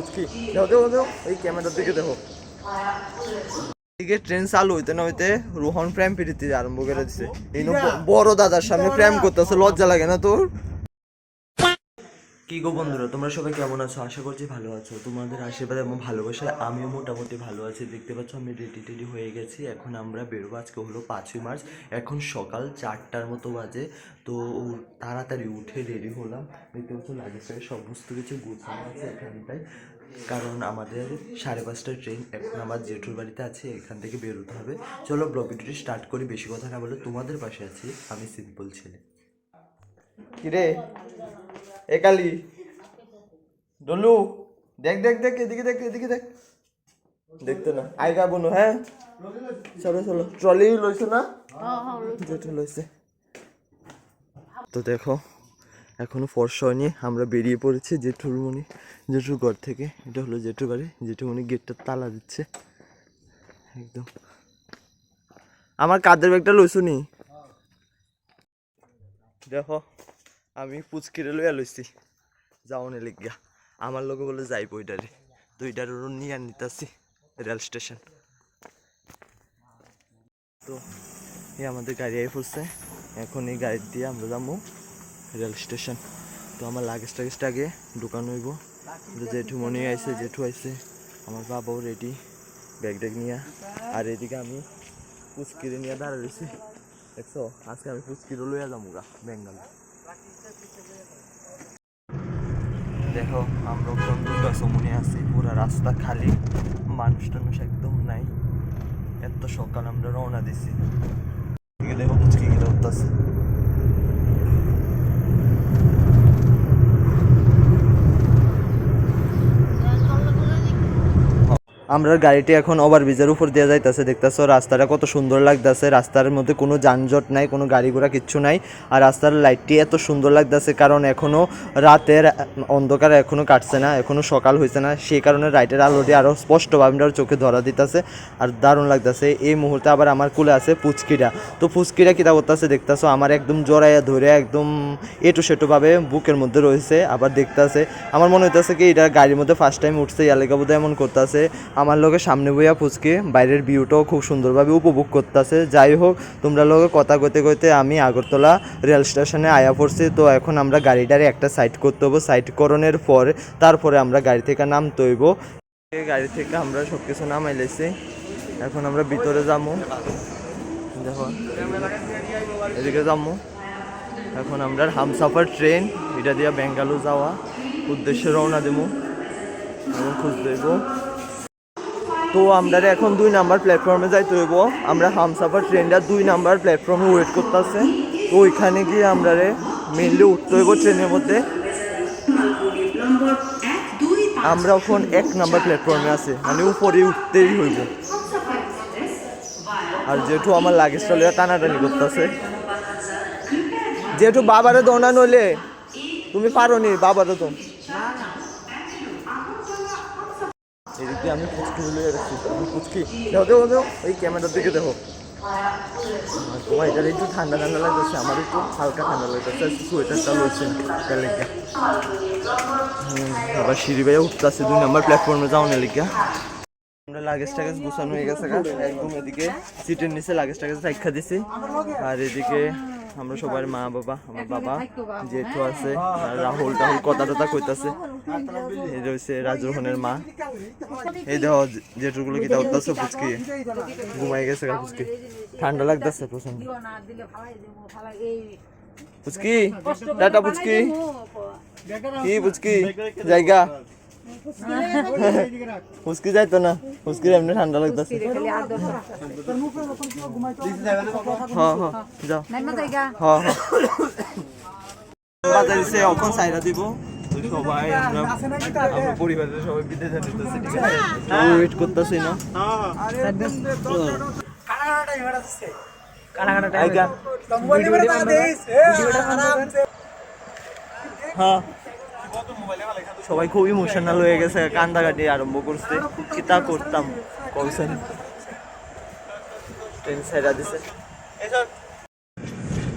পুচকি। দেখো দেখো দেখো এই ক্যামেরার দিকে দেখো এদিকে ট্রেন চালু হইতে না হইতে রোহন প্রেম ফিরিতে আরম্ভ করে দিছে। বড় দাদার সামনে প্রেম করতেছে লজ্জা লাগে না তোর? কি গো বন্ধুরা, তোমরা সবাই কেমন আছো? আশা করছি ভালো আছো। তোমাদের আশীর্বাদ এবং ভালোবাসায় আমিও মোটামুটি ভালো আছি। দেখতে পাচ্ছ, আমি রেডি টেডি হয়ে গেছি। এখন আমরা বেরোবো। আজকে হলো পাঁচই মার্চ। এখন সকাল চারটার মতো বাজে। তো তাড়াতাড়ি উঠে রেডি হলাম। দেখতে পাচ্ছ লাগেজ সমস্ত কিছু গুছানো আছে এখানটায়। কারণ আমাদের সাড়ে পাঁচটার ট্রেন এখন আমার জেঠুর বাড়িতে আছে, এখান থেকে বেরোতে হবে। চলো ব্লগ স্টার্ট করি। বেশি কথা না বলে তোমাদের পাশে আছি। আমি সিম্পল ছেলে। কিরে? এ কালি। ডলু, দেখ দেখ দেখ, এদিকে দেখ এদিকে দেখ। দেখতে না। আইগা বনু হ্যাঁ? চলো চলো। ট্রলি লইছো না? যেটা লইছে। তো দেখো, এখনও ফর্সা হয়নি। আমরা বেরিয়ে পড়েছি জেঠুর মনি জেঠুর ঘর থেকে। এটা হলো জেঠুর বাড়ি। জেঠুমণি গেটটা তালা দিচ্ছে। একদম। আমার কাদের ব্যাগটা লইছো নি? দেখো। আমি পুচকিরে লইয়া লইছি। যাওনে লিগিয়া আমার লোকে বলে যাইব ওইটারে তো ওইটার নিয়ে নিতেছি রেল স্টেশন। তো এই আমাদের গাড়ি আই পড়ছে এখন এই গাড়ি দিয়ে আমরা যাব রেল স্টেশন। তো আমার লাগেজ টাগেজটা আগে দোকান হইব। তো জেঠু মনে আইছে, জেঠু আইছে, আমার বাবাও রেডি ব্যাগ ট্যাগ নিয়ে। আর এদিকে আমি পুচকিরে নিয়ে দাঁড়া দেখছ? আজকে আমি পুচকিরে লইয়া যাব গা, বেঙ্গালুর। দেখো আমরা বন্ধুটা মনে আছি, পুরা রাস্তা খালি মানুষ টানুষ একদম নাই। এত সকাল আমরা রওনা দিছি। দেখো মুচকি গেলে উঠতেছে। আমরা গাড়িটি এখন ওভার ব্রিজের উপর দিয়ে যাইতেছে, দেখতেছো? রাস্তাটা কত সুন্দর লাগতেছে। রাস্তার মধ্যে কোনো যানজট নাই, কোনো গাড়ি ঘোড়া কিচ্ছু নাই। আর রাস্তার লাইটটি এত সুন্দর লাগতেছে, কারণ এখনও রাতের অন্ধকার এখনও কাটছে না, এখনও সকাল হয়েছে না। সেই কারণে লাইটের আলোটি আরও স্পষ্টভাবে আমরা চোখে ধরা দিতেছে। আর দারুণ লাগতেছে। এই মুহূর্তে আবার আমার কুলে আছে পুচকিটা তো পুচকিটা কিতা করতেছে, দেখতেছো? আমার একদম জড়াইয়া ধরে একদম এটু সেটুভাবে বুকের মধ্যে রয়েছে। আবার দেখতেছে, আমার মনে হইতেছে কি এটা গাড়ির মধ্যে ফার্স্ট টাইম উঠছে ইয়ালেকা বোধহয় এমন করতেছে। আমার লোকে সামনে বইয়া ফুচকে, বাইরের ভিউটাও খুব সুন্দরভাবে উপভোগ করতেছে। যাই হোক, তোমরা লোকে কথা কইতে কইতে আমি আগরতলা রেল স্টেশনে আয়া পড়ছি। তো এখন আমরা গাড়িটারে একটা সাইড করতে হব সাইড করণের পর তারপরে আমরা গাড়ি থেকে নামতে হইব। গাড়ি থেকে আমরা সব কিছু নামাই লেছি এখন আমরা ভিতরে যাব দেখো, এদিকে যাব এখন আমরা হামসাফার ট্রেন, এটা দিয়ে বেঙ্গালুর যাওয়া। উদ্দেশ্যে রওনা দেবো এবং খুঁজ দেব তো আমরা এখন দুই নাম্বার প্ল্যাটফর্মে যাইতে হইব। আমরা হামসাফার ট্রেনটা দুই নাম্বার প্ল্যাটফর্মে ওয়েট করতেছে। তো ওইখানে গিয়ে আমরা মেনলি উঠতে হইব ট্রেনের মধ্যে। আমরা এখন এক নাম্বার প্ল্যাটফর্মে আছি। মানে উপরে উঠতেই হইব। আর যেহেতু আমার লাগেজটা লইয়া টানাটানি করতেছে। যেহেতু বাবারে দোনা নইলে, তুমি পারো নি বাবারে তো এদিকে আমি লইয়া রাখছি আমি পুচকি? দেখো দেখো দেখো, এই ক্যামেরার দিকে দেখো। তোমার এটা একটু ঠান্ডা ঠান্ডা লাগতেছে, আমার একটু হালকা ঠান্ডা লাগতেছে সোয়েটারটা লইছে। তার আবার সিঁড়ি বাইয়া উঠতেছে দুই নাম্বার প্ল্যাটফর্মে যাও না লেগে আমরা লাগেজ টাগেজ গুছানো হয়ে গেছে। একদম এদিকে সিটের নিচে লাগেজ টাগেজ রাখা দিছি। আর এদিকে আমরা সবার মা বাবা আমার বাবা জেঠু আছে রাহুল টাহুল কথা টথা কইতাছে। এই রয়েছে রাজরোহনের মা। এই দেখো জেঠুগুলো কি উঠতেছে পুচকি ঘুমাই গেছে গা পুচকি ঠান্ডা লাগতেছে প্রচণ্ড পুচকি টাটা পুচকি কি পুচকি জায়গা? পুচকি যাইতো না পুচকির এমনি ঠান্ডা লাগতেছে। হ্যাঁ হ্যাঁ যাও। হ্যাঁ হ্যাঁ বাজার দিছে এখন সাইরা দিব। সবাই আমরা আমরা পরিবারের সবাই বিদেশে যেতেছি ঠিক আছে? ওয়েট করতেছি না। হ্যাঁ। সবাই খুব ইমোশনাল হয়ে গেছে, কান্দাকাটি আরম্ভ করছে। কি তা করতাম? কৌশল ট্রেন সাইডা দিছে।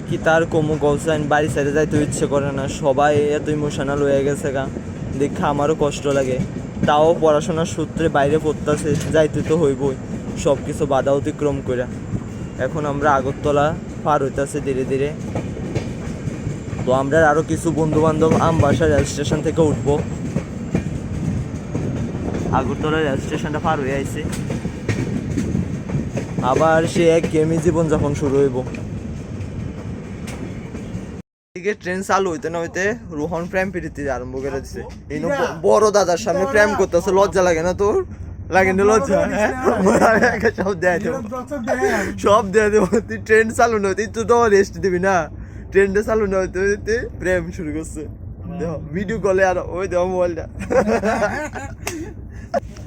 কি তার কমু কৌশল বাড়ি সাইডে যাইতে ইচ্ছে করে না। সবাই এত ইমোশনাল হয়ে গেছে গা। দেখা আমারও কষ্ট লাগে। তাও পড়াশোনার সূত্রে বাইরে পড়তেছে, যাইতে তো হইবই। সব কিছু বাধা অতিক্রম করে এখন আমরা আগরতলা পার হইতাছে ধীরে ধীরে। তো আমরা আরও কিছু বন্ধু বান্ধব আমবাসা রেল স্টেশন থেকে উঠবো। আগরতলা রেল স্টেশনটা পার হয়ে আইছে। আবার সে এক জীবন যখন শুরু হইব। এদিকে ট্রেন চালু হইতে না হইতে রোহন প্রেম প্রীতি আরম্ভ করে দিছে। এই বড় দাদার সামনে প্রেম করতেছে লজ্জা লাগে না তোর? লাগে না লজ্জা হ্যাঁ? সব দেয় দেবো। সব দেয় দেবো তুই ট্রেন চালু না তুই তো রেস্ট দিবি না। ট্রেনটা চালু না হইতে হইতে প্রেম শুরু করছে। দেখো ভিডিও কলে আর ওই দেখো মোবাইলটা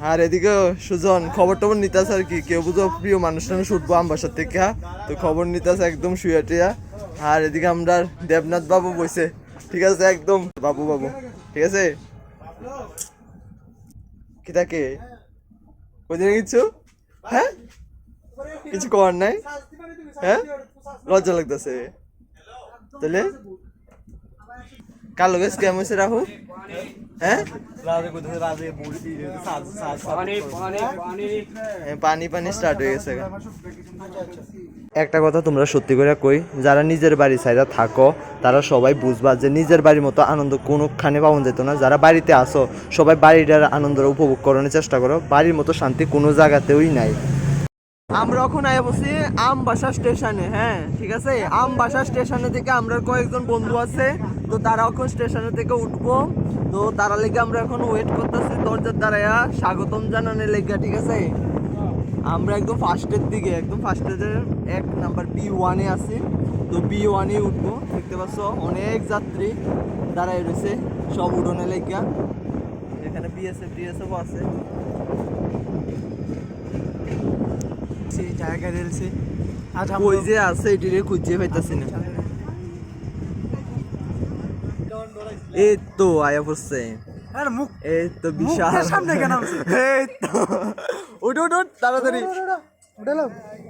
আর এদিকে সুজন খবর টবর নিতাস আর কি। কেউ বুঝো প্রিয় মানুষ টানুষ উঠবো আমবাসার থেকে হ্যাঁ? তো খবর নিতাস একদম শুয়ে টিয়া। আর এদিকে আমরা দেবনাথ বাবু বসে ঠিক আছে একদম। বাবু বাবু। ঠিক আছে? কি থাকে কোথায় কিছু? হ্যাঁ? কিছু করার নাই? হ্যাঁ? লজ্জা লাগতেছে। তাহলে? কালো গেছ কেমন হয়েছে রাহু? হ্যাঁ? পানি পানি স্টার্ট হয়ে গেছে একটা কথা তোমরা সত্যি করে কই যারা নিজের বাড়ি সাইডা থাকো তারা সবাই বুঝবা যে নিজের বাড়ির মতো আনন্দ কোনোখানে পাওয়া যেত না। যারা বাড়িতে আসো সবাই বাড়িটার আনন্দ উপভোগ করানোর চেষ্টা করো। বাড়ির মতো শান্তি কোনো জায়গাতেই নাই। আমরা এখন আয়া বসি আমবাসা স্টেশনে হ্যাঁ ঠিক আছে? আমবাসা স্টেশনে থেকে আমরা কয়েকজন বন্ধু আছে, তো তারা এখন স্টেশনে থেকে উঠবো। তো তারা লেগে আমরা এখন ওয়েট করতেছি, দরজার দ্বারায়া স্বাগতম জানানোর লেগে, ঠিক আছে? আমরা একদম ফার্স্টের দিকে, একদম ফার্স্টের এক নাম্বার বি ওয়ানে আছি। তো বি ওয়ানে উঠবো, দেখতে পাচ্ছ অনেক যাত্রী দাঁড়ায় রয়েছে, সব উঠোনে লেগা। এখানে বিএসএফ ডিএসএফ আছে। সেই জায়গা রেলছে আজ ওই যে আছে এটিরে খুঁজে পাইতাছি না এই তো আয়া পড়ছে আরে মুখ এই তো বিশাল সামনে কেন আছে? এই তো উঠ উঠ উঠ, তাড়াতাড়ি উঠেলো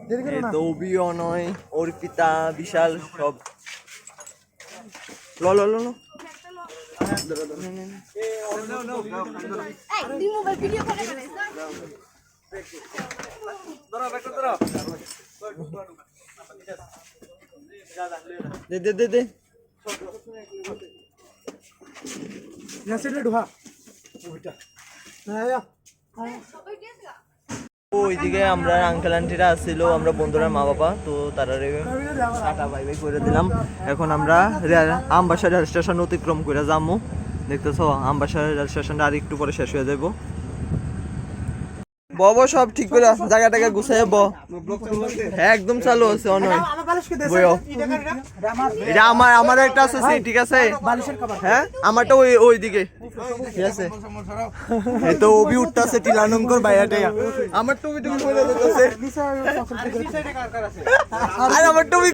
দেরি করো না তো অভিও নয় অর্পিতা বিশাল সব ল ল ল ল। এই তুই মোবাইল ভিডিও করে ওইদিকে আমরা আঙ্কেল আন্টিরা আসছিল আমরা বন্ধুরা মা বাবা, তো তারা করে দিলাম। এখন আমরা আমবাসা রেল স্টেশন অতিক্রম করে যাব দেখতেছ আমবাসা রেল স্টেশনটা আর একটু পরে শেষ হয়ে যাব বব সব ঠিক করে জায়গা টাকা গুছাই ব হ্যাঁ একদম চালু আছে অনয় আমার আমার একটা আছে ঠিক আছে? হ্যাঁ আমারটা ওই ওই দিকে ঠিক আছে? উঠতাছে টিলানঙ্কর বাইয়াটে। আমার পছন্দ করে আর আমার টুপি